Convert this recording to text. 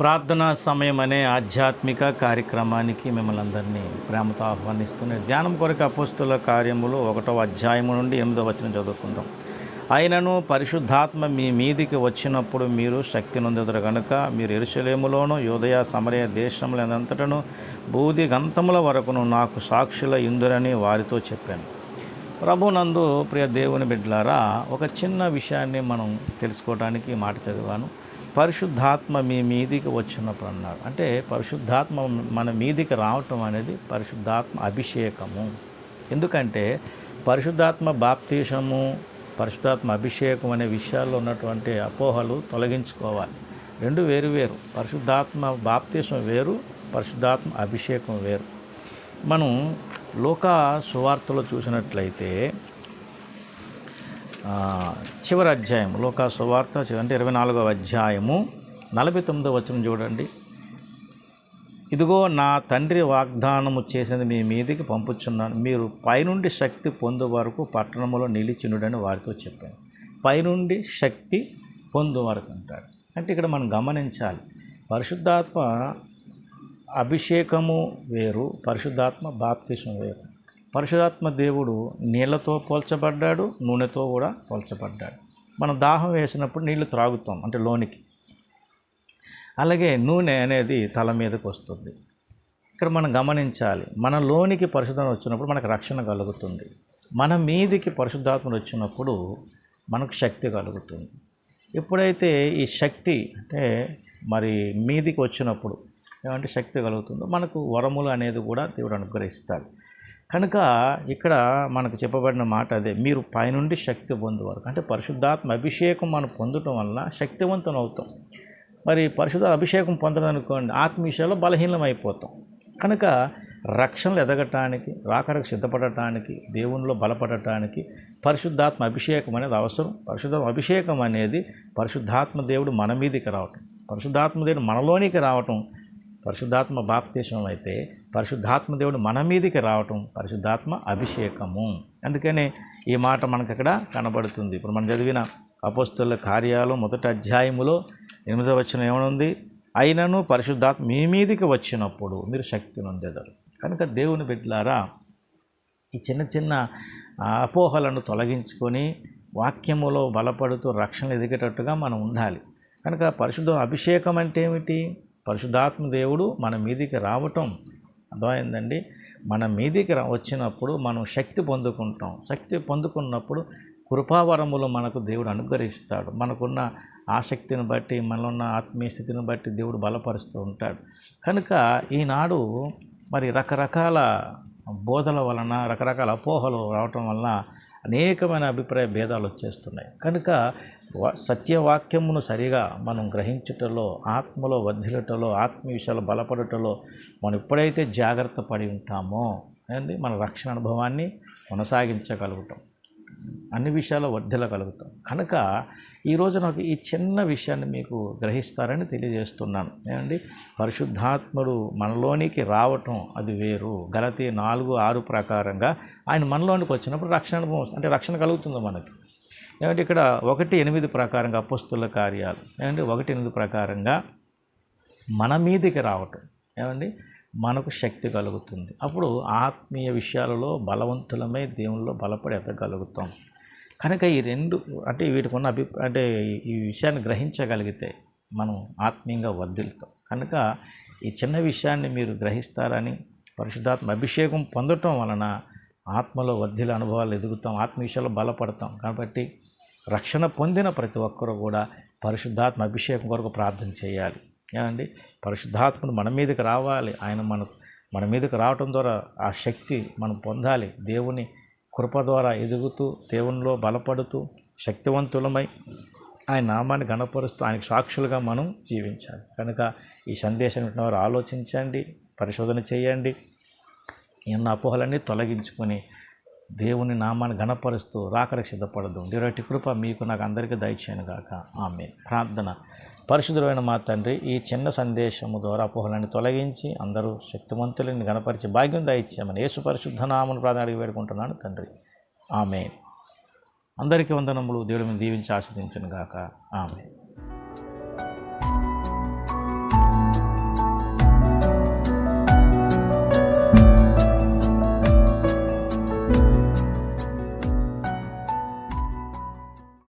ప్రార్థనా సమయం అనే ఆధ్యాత్మిక కార్యక్రమానికి మిమ్మల్ని అందరినీ ప్రేమతో ఆహ్వానిస్తున్నాయి ధ్యానం కొరకు అపోస్తుల కార్యములు ఒకటో అధ్యాయము నుండి ఎనిమిదో వచనం చదువుకుందాం. అయినను పరిశుద్ధాత్మ మీ మీదికి వచ్చినప్పుడు మీరు శక్తి నొందెదరు కనుక మీరు ఎరుసలేములోను యోదయ సమరయ దేశములనంతటను బూది గంతముల వరకును నాకు సాక్షుల ఇందురని వారితో చెప్పాను. ప్రభునందు ప్రియ దేవుని బిడ్డలారా ఒక చిన్న విషయాన్ని మనం తెలుసుకోవడానికి మాట చదివాను. పరిశుద్ధాత్మ మీ మీదికి వచ్చినప్పుడు అన్నాడు అంటే పరిశుద్ధాత్మ మన మీదికి రావటం అనేది పరిశుద్ధాత్మ అభిషేకము. ఎందుకంటే పరిశుద్ధాత్మ బాప్తీషము పరిశుద్ధాత్మ అభిషేకం అనే విషయాల్లో ఉన్నటువంటి అపోహలు తొలగించుకోవాలి. రెండు వేరు వేరు. పరిశుద్ధాత్మ బాప్తీసం వేరు పరిశుద్ధాత్మ అభిషేకం వేరు. మనం లోక సువార్తలో చూసినట్లయితే చివరి అధ్యాయం లోక సువార్త అంటే ఇరవై నాలుగవ అధ్యాయము నలభై తొమ్మిదో వచనం చూడండి. ఇదిగో నా తండ్రి వాగ్దానము చేసింది మీ మీదికి పంపుచున్నాను. మీరు పైనుండి శక్తి పొందు వరకు పట్టణంలో నిలిచినుడని వారితో చెప్పాను. పైనుండి శక్తి పొందు వరకు అంటాడు. అంటే ఇక్కడ మనం గమనించాలి పరిశుద్ధాత్మ అభిషేకము వేరు పరిశుద్ధాత్మ బాప్తిసం వేరు. పరిశుధాత్మ దేవుడు నీళ్ళతో పోల్చబడ్డాడు నూనెతో కూడా పోల్చబడ్డాడు. మనం దాహం వేసినప్పుడు నీళ్ళు త్రాగుతాం అంటే లోనికి. అలాగే నూనె అనేది తల మీదకి వస్తుంది. ఇక్కడ మనం గమనించాలి మన లోనికి పరిశుద్ధం వచ్చినప్పుడు మనకు రక్షణ కలుగుతుంది. మన మీదికి పరిశుద్ధాత్మ వచ్చినప్పుడు మనకు శక్తి కలుగుతుంది. ఎప్పుడైతే ఈ శక్తి అంటే మరి మీదికి వచ్చినప్పుడు ఏమంటే శక్తి కలుగుతుందో మనకు వరములు అనేది కూడా దేవుడు అనుగ్రహిస్తాడు. కనుక ఇక్కడ మనకు చెప్పబడిన మాట అదే మీరు పైనుండి శక్తి పొందువారు. అంటే పరిశుద్ధాత్మ అభిషేకం మనం పొందటం వల్ల శక్తివంతం అవుతాం. మరి పరిశుద్ధ అభిషేకం పొందడం అనుకోండి ఆత్మ బలహీనం అయిపోతాం. కనుక రక్షణలు ఎదగటానికి రాకడకు సిద్ధపడటానికి దేవునిలో బలపడటానికి పరిశుద్ధాత్మ అభిషేకం అనేది అవసరం. పరిశుద్ధ అభిషేకం అనేది పరిశుద్ధాత్మ దేవుడు మన మీదకి రావటం. పరిశుద్ధాత్మ దేవుడు మనలోనికి రావటం పరిశుద్ధాత్మ బాప్తీసం అయితే పరిశుద్ధాత్మ దేవుడు మన మీదికి రావటం పరిశుద్ధాత్మ అభిషేకము. అందుకనే ఈ మాట మనకు అక్కడ కనబడుతుంది. ఇప్పుడు మనం చదివిన అపోస్తుల కార్యాలు మొదటి అధ్యాయములో ఎనిమిదవ వచ్చిన ఏమనుంది? అయినను పరిశుద్ధాత్మ మీ మీదికి వచ్చినప్పుడు మీరు శక్తి నొందెదరు. కనుక దేవుని బిడ్డలారా ఈ చిన్న చిన్న అపోహలను తొలగించుకొని వాక్యములో బలపడుతూ రక్షణ ఎదిగేటట్టుగా మనం ఉండాలి. కనుక పరిశుద్ధ అభిషేకం అంటే ఏమిటి? పరిశుద్ధాత్మ దేవుడు మన మీదికి రావటం అర్థమైందండి? మన మీదికి రా వచ్చినప్పుడు మనం శక్తి పొందుకుంటాం. శక్తి పొందుకున్నప్పుడు కృపావరములు మనకు దేవుడు అనుగ్రహిస్తాడు. మనకున్న ఆసక్తిని బట్టి మనలో ఆత్మీయ స్థితిని బట్టి దేవుడు బలపరుస్తూ ఉంటాడు. కనుక ఈనాడు మరి రకరకాల బోధల వలన రకరకాల అపోహలు రావటం వలన అనేకమైన అభిప్రాయ భేదాలు వచ్చేస్తున్నాయి. కనుక సత్యవాక్యమును సరిగా మనం గ్రహించుటలో ఆత్మలో వర్ధిలటలో ఆత్మ విషయాలు బలపడటలో మనం ఎప్పుడైతే జాగ్రత్త పడి ఉంటామో అండి మన రక్షణ అనుభవాన్ని కొనసాగించగలుగుతాం. అన్ని విషయాల్లో వర్ధిల్లగలుగుతాం కనుక ఈరోజు నాకు ఈ చిన్న విషయాన్ని మీకు గ్రహిస్తారని తెలియజేస్తున్నాను. ఏమండి? పరిశుద్ధాత్ముడు మనలోనికి రావటం అది వేరు. గలతి నాలుగు ఆరు ప్రకారంగా ఆయన మనలోనికి వచ్చినప్పుడు రక్షణ అంటే రక్షణ కలుగుతుంది మనకి. ఏమంటే ఇక్కడ ఒకటి ఎనిమిది ప్రకారంగా అపస్తుల కార్యాలు. ఏమంటే ఒకటి ఎనిమిది ప్రకారంగా మన మీదికి రావటం. ఏమండి? మనకు శక్తి కలుగుతుంది. అప్పుడు ఆత్మీయ విషయాలలో బలవంతులమై దేవుల్లో బలపడి ఎదగలుగుతాం. కనుక ఈ రెండు అంటే వీటికి ఉన్న అభి అంటే ఈ- విషయాన్ని గ్రహించగలిగితే మనం ఆత్మీయంగా వర్ధిల్తాం కనుక ఈ చిన్న విషయాన్ని మీరు గ్రహిస్తారని పరిశుద్ధాత్మ అభిషేకం పొందటం వలన ఆత్మలో వర్ధిల అనుభవాలు ఎదుగుతాం ఆత్మ విషయాల్లో బలపడతాం. కాబట్టి రక్షణ పొందిన ప్రతి ఒక్కరూ కూడా పరిశుద్ధాత్మ అభిషేకం కొరకు ప్రార్థన చేయాలి. ఏమండి పరిశుద్ధాత్ముడు మన మీదకి రావాలి. ఆయన మన మన మీదకి రావటం ద్వారా ఆ శక్తి మనం పొందాలి. దేవుని కృప ద్వారా ఎదుగుతూ దేవునిలో బలపడుతూ శక్తివంతులమై ఆయన నామాన్ని గణపరుస్తూ ఆయనకు సాక్షులుగా మనం జీవించాలి. కనుక ఈ సందేశం వారు ఆలోచించండి పరిశోధన చేయండి. ఎన్న అపోహలన్నీ తొలగించుకొని దేవుని నామాన్ని గణపరుస్తూ రాకడ సిద్ధపడదు. దేవుడి కృప మీకు నాకు అందరికీ దయచేయను గాక. ఆమె ప్రార్థన. పరిశుద్ధమైన మా తండ్రి ఈ చిన్న సందేశము ద్వారా అపోహలను తొలగించి అందరూ శక్తివంతులని గణపరిచి భాగ్యం దయచేయమని యేసు పరిశుద్ధ నామను ప్రార్థన అడిగి వేడుకుంటున్నాను తండ్రి. ఆమె అందరికీ వందనములు. దేవుడిని దీవించి ఆస్వాదించను గాక. ఆమె